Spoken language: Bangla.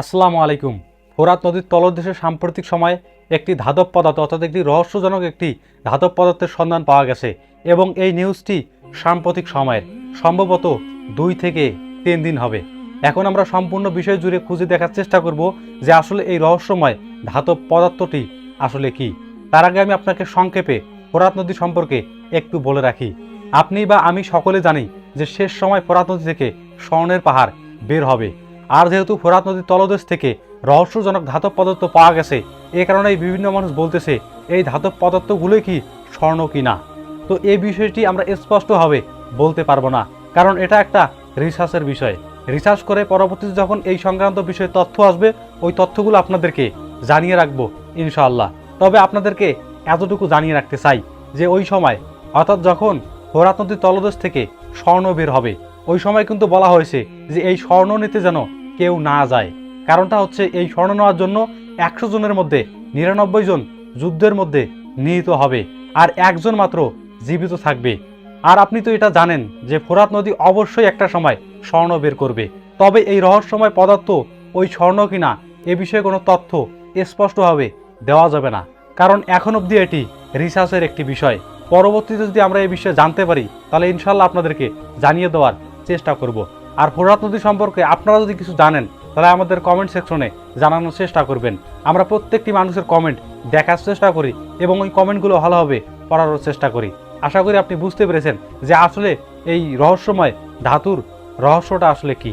আসসালামু আলাইকুম। ফোরাত নদীর তলদেশে সাম্প্রতিক সময়ে একটি ধাতব পদার্থ অর্থাৎ একটি রহস্যজনক একটি ধাতব পদার্থের সন্ধান পাওয়া গেছে এবং এই নিউজটি সাম্প্রতিক সময়ের, সম্ভবত দুই থেকে তিন দিন হবে। এখন আমরা সম্পূর্ণ বিষয় জুড়ে খুঁজে দেখার চেষ্টা করব যে আসলে এই রহস্যময় ধাতব পদার্থটি আসলে কি। তার আগে আমি আপনাকে সংক্ষেপে ফোরাত নদী সম্পর্কে একটু বলে রাখি। আপনি বা আমি সকলে জানি যে শেষ সময় ফোরাত নদী থেকে স্বর্ণের পাহাড় বের হবে। আর যেহেতু ফোরাত নদীর তলদেশ থেকে রহস্যজনক ধাতব পদার্থ পাওয়া গেছে, এ কারণেই বিভিন্ন মানুষ বলতেছে, এই ধাতব পদার্থগুলোই কি স্বর্ণ কি না? তো এই বিষয়টি আমরা স্পষ্টভাবে বলতে পারব না, কারণ এটা একটা রিসার্চের বিষয়। রিসার্চ করে পরবর্তীতে যখন এই সংক্রান্ত বিষয়ে তথ্য আসবে, ওই তথ্যগুলো আপনাদেরকে জানিয়ে রাখব, ইনশাআল্লাহ। তবে আপনাদেরকে এতটুকু জানিয়ে রাখতে চাই যে ওই সময়, অর্থাৎ যখন ফোরাত নদীর তলদেশ থেকে স্বর্ণ বের হবে, ওই সময় কিন্তু বলা হয়েছে যে এই স্বর্ণ নিতে যেন কেউ না যায়। কারণটা হচ্ছে এই স্বর্ণ নেওয়ার জন্য একশো জনের মধ্যে, নিরানব্বই জন যুদ্ধের মধ্যে নিহিত হবে আর একজন মাত্র জীবিত থাকবে। আর আপনি তো এটা জানেন যে ফোরাত নদী অবশ্যই একটা সময় স্বর্ণ বের করবে। তবে এই রহস্যময় পদার্থ ওই স্বর্ণ কিনা এ বিষয়ে কোনো তথ্য স্পষ্টভাবে দেওয়া যাবে না। কারণ এখন অবধি এটি রিসার্চের একটি বিষয়। পরবর্তীতে যদি আমরা এই বিষয়ে জানতে পারি, তাহলে ইনশাল্লাহ আপনাদেরকে জানিয়ে দেওয়ার চেষ্টা করব। আর ফোরাত নদী সম্পর্কে আপনারা যদি কিছু জানেন, তাহলে আমাদের কমেন্ট সেকশনে জানানোর চেষ্টা করবেন। আমরা প্রত্যেকটি মানুষের কমেন্ট দেখার চেষ্টা করি এবং ওই কমেন্টগুলো ভালোভাবে পড়ানোর চেষ্টা করি। আশা করি আপনি বুঝতে পেরেছেন যে আসলে এই রহস্যময় ধাতুর রহস্যটা আসলে কী।